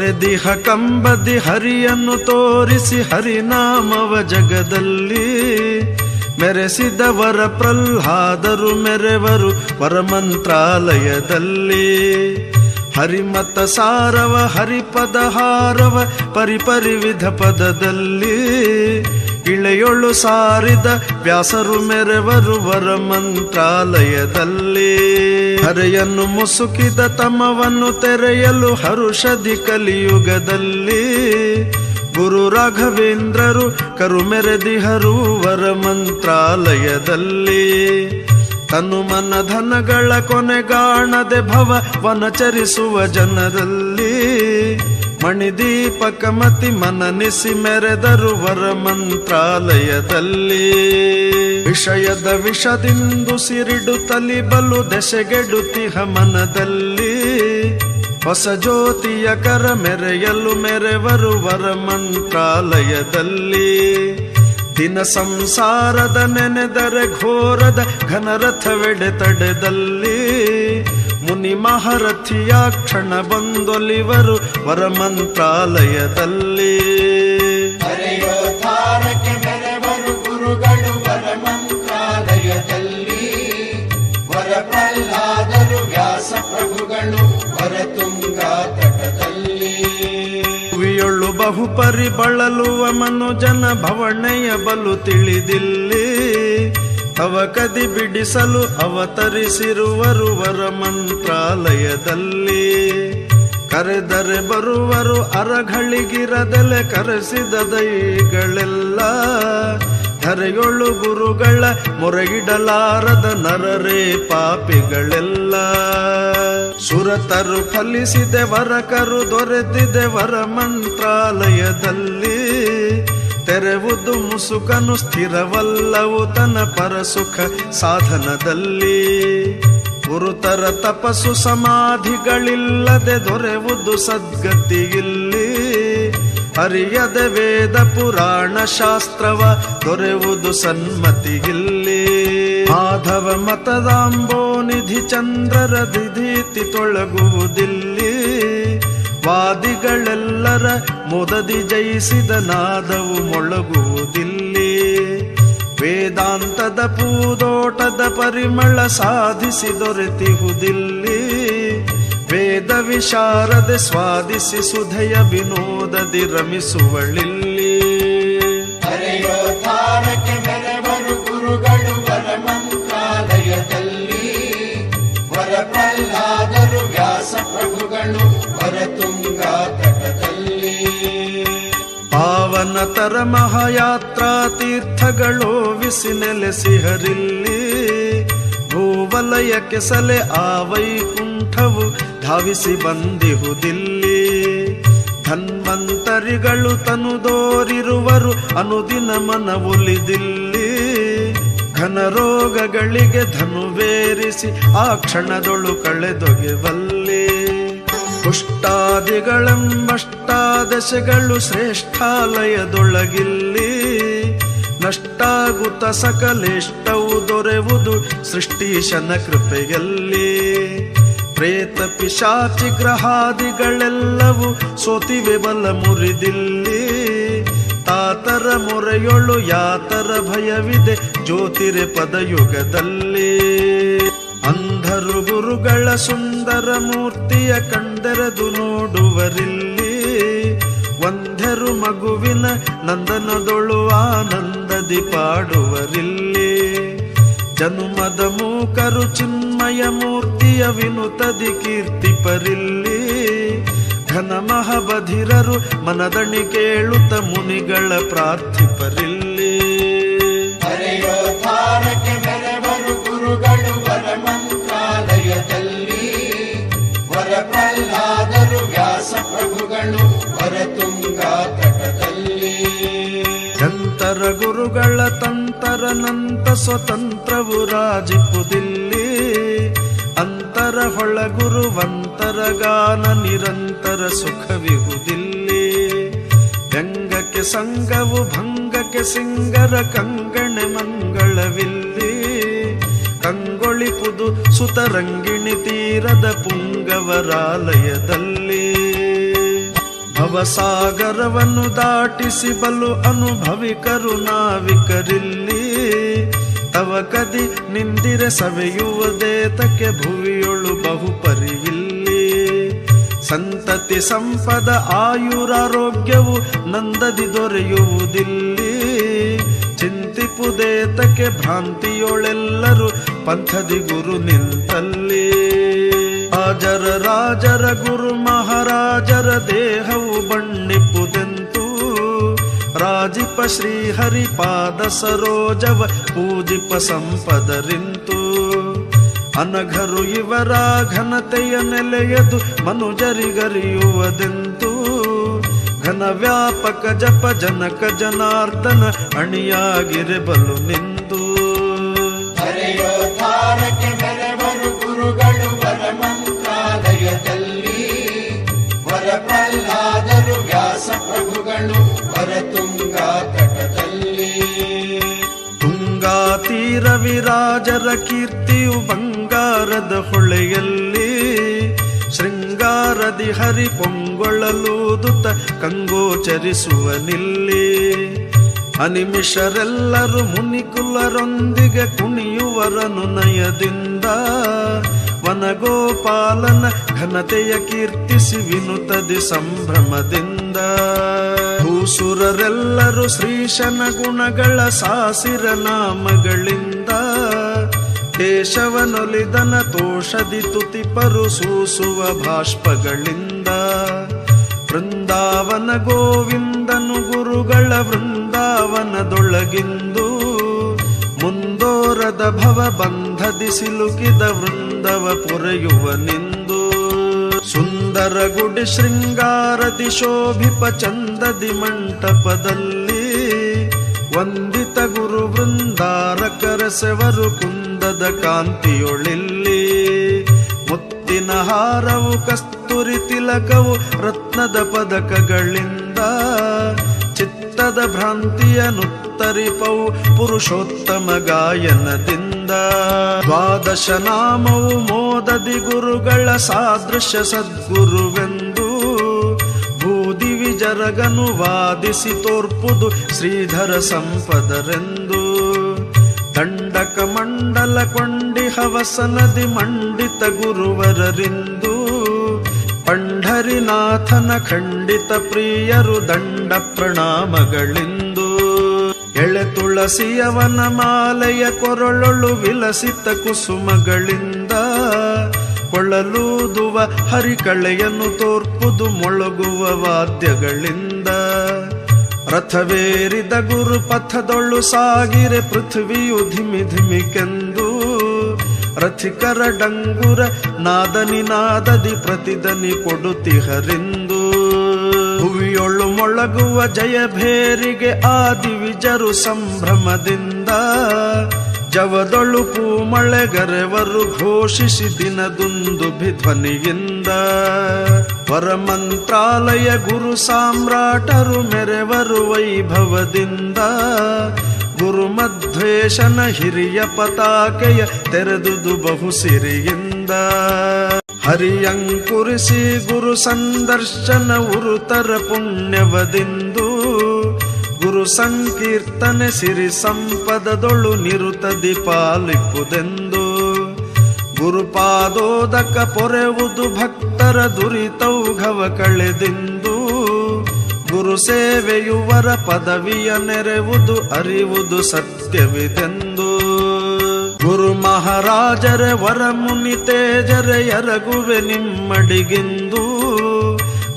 ತೊರೆದಿಹ ಕಂಬದಿ ಹರಿಯನ್ನು ತೋರಿಸಿ ಹರಿನಾಮವ ಜಗದಲ್ಲಿ. ಮೆರೆಸಿದವರ ಪ್ರಹ್ಲಾದರು ಮೆರೆವರು ವರಮಂತ್ರಾಲಯದಲ್ಲಿ. ಹರಿಮತ ಸಾರವ ಹರಿಪದ ಹಾರವ ಪರಿಪರಿವಿಧ ಪದದಲ್ಲಿ. ಇಳೆಯೊಳು ಸಾರಿದ ವ್ಯಾಸರು ಮೆರೆವರು ವರ ಮಂತ್ರಾಲಯದಲ್ಲಿ. ಹರೆಯನ್ನು ಮುಸುಕಿದ ತಮವನ್ನು ತೆರೆಯಲು ಹರುಷದಿ ಕಲಿಯುಗದಲ್ಲಿ. ಗುರು ರಾಘವೇಂದ್ರರು ಕರುಮೆರೆದಿಹರು ವರ ಮಂತ್ರಾಲಯದಲ್ಲಿ. ತನು ಮನ ಧನಗಳ ಕೊನೆಗಾಣದೆ ಭವ ವನಚರಿಸುವ ಜನರಲ್ಲಿ. ಮಣಿದೀಪಕ ಮತಿ ಮನನಿಸಿ ಮೆರೆದರು ವರ ಮಂತ್ರಾಲಯದಲ್ಲಿ ವಿಷಯದ ವಿಷದಿಂದು ಸಿರಿಡು ತಲಿಬಲು ದೆಸೆಗೆಡುತಿಹ ಮನದಲ್ಲಿ. ಹೊಸ ಜ್ಯೋತಿಯ ಕರ ಮೆರೆಯಲು ಮೆರೆವರು ವರ ಮಂತ್ರಾಲಯದಲ್ಲಿ ದಿನ ಸಂಸಾರದ ನೆನೆದರೆ ಘೋರದ ಘನರಥವೆಡೆ ತಡೆದಲ್ಲಿ. ಮುನಿ ಮಹಾರಥಿಯ ಕ್ಷಣ ಬಂದೊಲಿವರು ವರಮಂತ್ರಾಲಯದಲ್ಲಿ. ಗುರುಗಳು ವರ ಮಂತ್ರಾಲಯದಲ್ಲಿ ವರ ಪ್ರಹ್ಲಾದರು ವ್ಯಾಸ ಪ್ರಭುಗಳು ವರ ತಟದಲ್ಲಿ. ವಿಯೊಳ್ಳು ಬಹುಪರಿ ಬಳಲುವ ಮನುಜನ ಭವಣೆಯ ಬಲು ತಿಳಿದಿಲ್ಲಿ. ತವ ಕದಿ ಬಿಡಿಸಲು ಅವತರಿಸಿರುವರು ವರ ಮಂತ್ರಾಲಯದಲ್ಲಿ. ಕರೆದರೆ ಬರುವರು ಅರಗಳಿಗಿರದಲೆ ಕರೆಸಿದ ದೈಗಳೆಲ್ಲ. ಧರೆಯೊಳು ಗುರುಗಳ ಮೊರೆಗಿಡಲಾರದ ನರರೇ ಪಾಪಿಗಳೆಲ್ಲ. ಸುರತರು ಫಲಿಸಿದೆ, ವರಕರು ದೊರೆತಿದೆ ವರ ಮಂತ್ರಾಲಯದಲ್ಲಿ. ತೆರೆವುದು ಮುಸುಕನು ಸ್ಥಿರವಲ್ಲವು ತನ ಪರಸುಖ ಸಾಧನದಲ್ಲಿ. ಗುರುತರ ತಪಸ್ಸು ಸಮಾಧಿಗಳಿಲ್ಲದೆ ದೊರೆವುದು ಸದ್ಗತಿಯಲ್ಲಿ. ಅರಿಯದ ವೇದ ಪುರಾಣ ಶಾಸ್ತ್ರವ ದೊರೆವುದು ಸನ್ಮತಿಯಲ್ಲಿ. ಮಾಧವ ಮತದಾಂಬೋ ನಿಧಿ ಚಂದ್ರರ ದಿಧೀತಿ ತೊಳಗುವುದಿಲ್ಲಿ. ವಾದಿಗಳೆಲ್ಲರ ಮೊದದಿ ಜಯಿಸಿದ ನಾದವು ಮೊಳಗುವುದಿಲ್ಲಿ. ವೇದಾಂತದ ಪೂದೋಟದ ಪರಿಮಳ ಸಾಧಿಸಿ ದೊರೆತಿಹುದಿಲ್ಲಿ. ವೇದ ವಿಶಾರದೆ ಸ್ವಾದಿಸಿ ಸುಧಯ ವಿನೋದದಿ ರಮಿಸುವಳಿಲ್ಲಿ. ಪ್ರಭುಗಳು ಪಾವನ ತರ ಮಹಾಯಾತ್ರಾ ತೀರ್ಥಗಳು ವಿಸಿ ನೆಲೆಸಿಹರಿಲ್ಲಿ ಭೂವಲಯಕ್ಕೆ ಸಲೆ ಆ ವೈಕುಂಠವು ಧಾವಿಸಿ ಬಂದಿಹುದಿಲ್ಲಿ ಧನ್ವಂತರಿಗಳು ತನು ದೋರಿರುವರು ಅನುದಿನ ಮನವುಲಿದಿಲ್ಲಿ ಘನರೋಗಗಳಿಗೆ ಘನ ರೋಗಗಳಿಗೆ ಧನುವೇರಿಸಿ ಆ ಕ್ಷಣದೊಳು ಕಳೆದೊಗೆವಲ್ಲಿ. ಪುಷ್ಟಾದಿಗಳೆಂಬಷ್ಟಾದಶೆಗಳು ಶ್ರೇಷ್ಠಾಲಯದೊಳಗಿಲ್ಲಿ ನಷ್ಟಾಗುತ್ತ ಸಕಲೇಷ್ಟವು ದೊರೆವುದು ಸೃಷ್ಟೀಶನ ಕೃಪೆಯಲ್ಲಿ. ಪ್ರೇತ ಪಿಶಾಚಿ ಗ್ರಹಾದಿಗಳೆಲ್ಲವೂ ಸೋತಿವೆ ಬಲ ಮುರಿದಿಲ್ಲಿ. ತಾತರ ಮೊರೆಯೊಳು ಯಾತರ ಭಯವಿದೆ ಜ್ಯೋತಿರೆ ಪದಯುಗದಲ್ಲಿ ಅಂಧರು ಗುರುಗಳ ಸುಂದರ ಮೂರ್ತಿಯ ಕಂಡರೆದು ನೋಡುವರಿಲ್ಲಿ ಒಂದೆರು ಮಗುವಿನ ನಂದನದೊಳು ಆನಂದದಿ ಪಾಡುವರಿಲ್ಲಿ. ಜನುಮದ ಮೂಕರು ಚಿನ್ಮಯ ಮೂರ್ತಿಯ ವಿನುತದಿ ಕೀರ್ತಿಪರಿಲ್ಲಿ ಘನ ಮಹಬಧಿರರು ಮನದಣಿ ಕೇಳುತ್ತ ಮುನಿಗಳ ಪ್ರಾರ್ಥಿಪರಿಲ್ಲಿ ಗುರುಗಳ ತಂತರನಂತ ಸ್ವತಂತ್ರವು ರಾಜಿಪುದಿಲ್ಲಿ ಅಂತರ ಹೊಳ ಗುರುವಂತರ ಗಾನ ನಿರಂತರ ಸುಖವಿಹುದಿಲ್ಲಿ. ವ್ಯಂಗಕ್ಕೆ ಸಂಗವು ಭಂಗಕ್ಕೆ ಸಿಂಗರ ಕಂಗಣೆ ಮಂಗಳವಿಲ್ಲಿ. ಕಂಗೊಳಿಪುದು ಸುತರಂಗಿಣಿ ತೀರದ ಪುಂಗವರಾಲಯದಲ್ಲಿ. ಭವಸಾಗರವನ್ನು ದಾಟಿಸಿ ಬಲು ಅನುಭವಿಕರು ನಾವಿಕರಿಲ್ಲಿ ತವ ಕದಿ ನಿಂದಿರ ಸವೆಯುವುದೇ ತಕ್ಕೆ ಭುವಿಯೊಳು ಬಹುಪರಿವಿಲ್ಲಿ. ಸಂತತಿ ಸಂಪದ ಆಯುರಾರೋಗ್ಯವು ನಂದದಿ ದೊರೆಯುವುದಿಲ್ಲಿ. ಚಿಂತಿಪುದೇತಕ್ಕೆ ಭ್ರಾಂತಿಯೊಳೆಲ್ಲರೂ ಪಂಥದಿ ಗುರು ನಿಂತಲ್ಲಿ. ರಾಜರ ರಾಜರ ಗುರು ಮಹಾರಾಜರ ದೇಹವು ರಾಜಿಪ ಶ್ರೀ ಪಾದ ಸರೋಜವ, ಪೂಜಿಪ ಸಂಪದರಿಂತು. ಅನಘರು ಇವರ ಘನತೆಯ ನೆಲೆಯದು, ಮನುಜರಿಗರಿಯುವುದೆಂತು. ಘನ ವ್ಯಾಪಕ ಜಪ ಜನಕ ಜನಾರ್ದನ ಅಣಿಯಾಗಿರಬಲು ನಿಂದು ತೀರ ವಿರಾಜರ ಕೀರ್ತಿಯು ಬಂಗಾರದ ಹೊಳೆಯಲ್ಲಿ ಶೃಂಗಾರದಿ ಹರಿ ಪೊಂಗೊಳಲೂದುತ ಕಂಗೋಚರಿಸುವ ನಿಲ್ಲಿ. ಅನಿಮಿಷರೆಲ್ಲರೂ ಮುನಿಕುಲರೊಂದಿಗೆ ಕುಣಿಯುವರನು ನಯದಿಂದ. ವನಗೋಪಾಲನ ಘನತೆಯ ಕೀರ್ತಿಸಿ ವಿನುತದಿ ಸಂಭ್ರಮದಿಂದ. ಭೂಸುರರೆಲ್ಲರೂ ಶ್ರೀಶನ ಗುಣಗಳ ಸಾಸಿರ ನಾಮಗಳಿಂದ. ಕೇಶವನೊಲಿದನ ತೋಷದಿ ತುತಿಪರು ಸೂಸುವ ಬಾಷ್ಪಗಳಿಂದ. ವೃಂದಾವನ ಗೋವಿಂದನು ಗುರುಗಳ ವೃಂದಾವನದೊಳಗಿಂದು. ಮುಂದೋರದ ಭವ ಬಂಧದಿ ಸಿಲುಕಿದ ವೃಂದವ ಪೊರೆಯುವ ನಿಂದು. ಸುಂದರ ಗುಡಿ ಶೃಂಗಾರದಿ ಶೋಭಿಪ ಚಂದದಿ ಮಂಟಪದಲ್ಲಿ ವಂದಿತ ಗುರು ವೃಂದಾರ ಕರಸೆವರು ಕುಂದದ ಕಾಂತಿಯೊಳಿಲ್ಲಿ. ಮುತ್ತಿನ ಹಾರವು ಕಸ್ತೂರಿ ತಿಲಕವು ರತ್ನದ ಪದಕಗಳಿಂದ ಚಿತ್ತದ ಭ್ರಾಂತಿಯ ನುತ್ತರಿಪವು ಪುರುಷೋತ್ತಮ ಗಾಯನದಿಂದ. ದ್ವಾದಶ ನಾಮವು ಮೋದದಿ ಗುರುಗಳ ಸಾದೃಶ್ಯ ಸದ್ಗುರುವೆಂದು ಜರಗನು ವಾದಿಸಿ ತೋರ್ಪುದು ಶ್ರೀಧರ ಸಂಪದರೆಂದು. ದಂಡಕ ಮಂಡಲ ಕೊಂಡಿ ಹವಸನದಿ ಮಂಡಿತ ಗುರುವರರಿಂದು. ಪಂಢರಿನಾಥನ ಖಂಡಿತ ಪ್ರಿಯರು ದಂಡ ಪ್ರಣಾಮಗಳಿಂದು. ಎಳೆ ತುಳಸಿಯವನ ಮಾಲೆಯ ಕೊರಳೊಳು ವಿಲಸಿತ ಕುಸುಮಗಳಿಂದ. ಕೊಳ್ಳಲೂದುವ ಹರಿಕಳೆಯನ್ನು ತೋರ್ಪುದು ಮೊಳಗುವ ವಾದ್ಯಗಳಿಂದ. ರಥವೇರಿದ ಗುರು ಪಥದೊಳ್ಳು ಸಾಗಿರೆ ಪೃಥ್ವಿಯು ಧಿಮಿ ಧಿಮಿಕೆಂದು. ರಥಿಕರ ಡಂಗುರ ನಾದನಿ ನಾದದಿ ಪ್ರತಿದನಿ ಕೊಡುತಿಹರಿಂದು ಹುವಿಯೊಳ್ಳು ಮೊಳಗುವ ಜಯ ಭೇರಿಗೆ ಆದಿ ವಿಜರು ಸಂಭ್ರಮದಿಂದ. ಜವದೊಳು ಪೂಮಳೆಗರೆವರು ಘೋಷಿಸಿ ದಿನದುಂದು ಧ್ವನಿಯಿಂದ ವರಮಂತ್ರಾಲಯ ಗುರು ಸಾಮ್ರಾಟರು ಮೆರೆವರು ವೈಭವದಿಂದ. ಗುರುಮಧ್ವೇಶನ ಹಿರಿಯ ಪತಾಕೆಯ ತೆರೆದುದು ಬಹು ಸಿರಿಯಿಂದ. ಹರಿಯಂಕುರಿಸಿ ಗುರು ಸಂದರ್ಶನ ಉರುತರ ಪುಣ್ಯವದಿಂದು. ಗುರು ಸಂಕೀರ್ತನೆ ಸಿರಿ ಸಂಪದದೊಳು ನಿರುತ ಪಾಲಿಪ್ಪುದೆಂದು ಗುರುಪಾದೋದಕ ಪೊರೆವುದು ಭಕ್ತರ ದುರಿತೌಘವ ಕಳೆದೆಂದು. ಗುರು ಸೇವೆಯುವರ ಪದವಿಯ ನೆರೆವುದು ಅರಿವುದು ಸತ್ಯವಿದೆಂದು. ಗುರು ಮಹಾರಾಜರೆ ವರ ಮುನಿ ತೇಜರೆ, ಎರಗುವೆ ನಿಮ್ಮಡಿಗಿಂದು.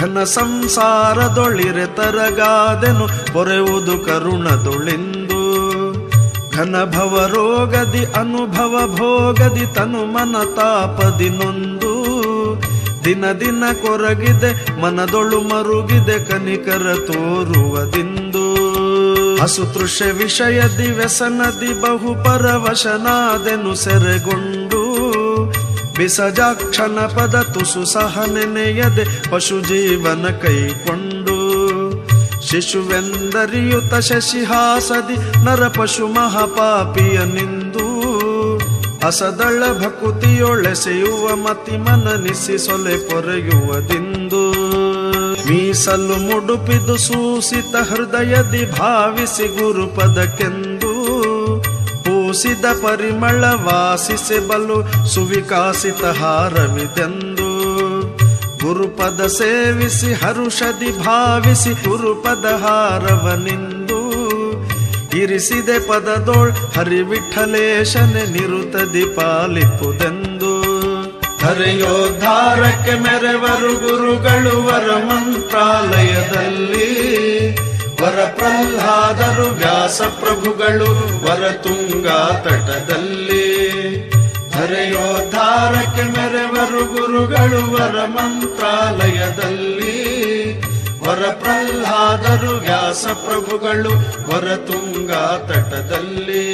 ಘನ ಸಂಸಾರದೊಳಿರೆ ತರಗಾದೆನು ಪೊರೆವುದು ಕರುಣದೊಳೆಂದು. ಘನ ಭವ ರೋಗದಿ, ಅನುಭವ ಭೋಗದಿ, ತನು ಮನ ತಾಪದಿ ನೊಂದು. ದಿನ ದಿನ ಕೊರಗಿದೆ, ಮನದೊಳು ಮರುಗಿದೆ, ಕನಿಕರ ತೋರುವದಿಂದು. ಅಸುತೃಷ ವಿಷಯದಿ ವ್ಯಸನದಿ ಬಹುಪರವಶನಾದೆನು ಸೆರೆಗೊಂಡು ಬಿಸಜಾಕ್ಷಣ ಪದ ತುಸು ಸಹ ನೆನೆಯದೆ ಪಶು ಜೀವನ ಕೈಕೊಂಡು. ಶಿಶುವೆಂದರಿಯುತ ಶಶಿಹಾಸದಿ ನರ ಪಶು ಮಹಾಪಾಪಿಯ ನಿಂದು. ಅಸದಳ ಭಕುತಿಯೊಳೆಸೆಯುವ ಮತಿ ಮನನಿಸಿ ಸೊಲೆ ಪೊರೆಯುವದಿಂದು ಮೀಸಲು ಮುಡುಪಿದು ಸೂಸಿತ ಹೃದಯದಿ ಭಾವಿಸಿ ಗುರುಪದಕ್ಕೆಂದು ಪೂಸಿದ ಪರಿಮಳ ವಾಸಿಸಿ ಬಲು ಸುವಿಕಾಸಿತ ಹಾರವಿದೆಂದು. ಗುರುಪದ ಸೇವಿಸಿ, ಹರುಷದಿ ಭಾವಿಸಿ, ಗುರುಪದ ಹಾರವನಿಂದು. ಇರಿಸಿದೆ ಪದದೋಳ್ ಹರಿವಿಠಲೇಶನೆ, ನಿರುತದಿ ಪಾಲಿಪುದೆಂದು ಹರೆಯೋದ್ಧಾರಕ್ಕೆ ಮೆರೆವರು ಗುರುಗಳು ವರ ಮಂತ್ರಾಲಯದಲ್ಲಿ ವರ ಪ್ರಹ್ಲಾದರು ವ್ಯಾಸ ಪ್ರಭುಗಳು ವರ ತುಂಗಾ ತಟದಲ್ಲಿ. ಹರೆಯೋದ್ಧಾರಕ್ಕೆ ಮೆರೆವರು ಗುರುಗಳು ವರ ಮಂತ್ರಾಲಯದಲ್ಲಿ ವರ ಪ್ರಹ್ಲಾದರು ವ್ಯಾಸ ಪ್ರಭುಗಳು ವರ ತುಂಗಾ ತಟದಲ್ಲಿ.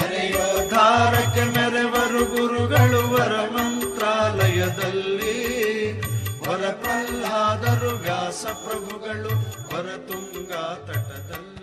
ಹರೆಯೋದ್ಧಾರಕ್ಕೆ ಮೆರೆವರು ಗುರುಗಳು ವರ ಮಂತ್ರಾಲಯದಲ್ಲಿ ವ್ಯಾಸ ಪ್ರಭುಗಳು ಹೊರತುಂಗ ತುಂಗಾ ತಟದಲ್ಲಿ.